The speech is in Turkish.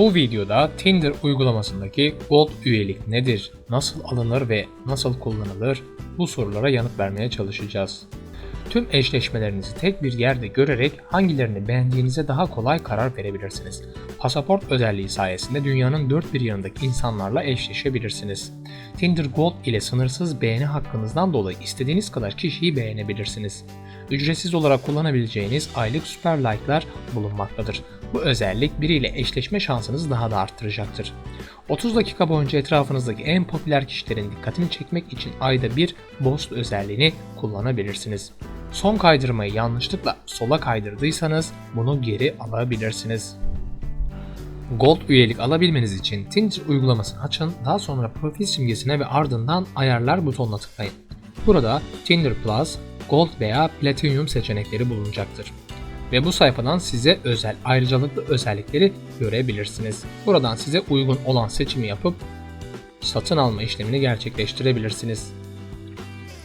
Bu videoda Tinder uygulamasındaki Gold üyelik nedir, nasıl alınır ve nasıl kullanılır bu sorulara yanıt vermeye çalışacağız. Tüm eşleşmelerinizi tek bir yerde görerek hangilerini beğendiğinize daha kolay karar verebilirsiniz. Pasaport özelliği sayesinde dünyanın dört bir yanındaki insanlarla eşleşebilirsiniz. Tinder Gold ile sınırsız beğeni hakkınızdan dolayı istediğiniz kadar kişiyi beğenebilirsiniz. Ücretsiz olarak kullanabileceğiniz aylık süper like'lar bulunmaktadır. Bu özellik biriyle eşleşme şansınızı daha da arttıracaktır. 30 dakika boyunca etrafınızdaki en popüler kişilerin dikkatini çekmek için ayda bir Boost özelliğini kullanabilirsiniz. Son kaydırmayı yanlışlıkla sola kaydırdıysanız bunu geri alabilirsiniz. Gold üyelik alabilmeniz için Tinder uygulamasını açın, daha sonra profil simgesine ve ardından ayarlar butonuna tıklayın. Burada Tinder Plus, Gold veya Platinum seçenekleri bulunacaktır. Ve bu sayfadan size özel ayrıcalıklı özellikleri görebilirsiniz. Buradan size uygun olan seçimi yapıp satın alma işlemini gerçekleştirebilirsiniz.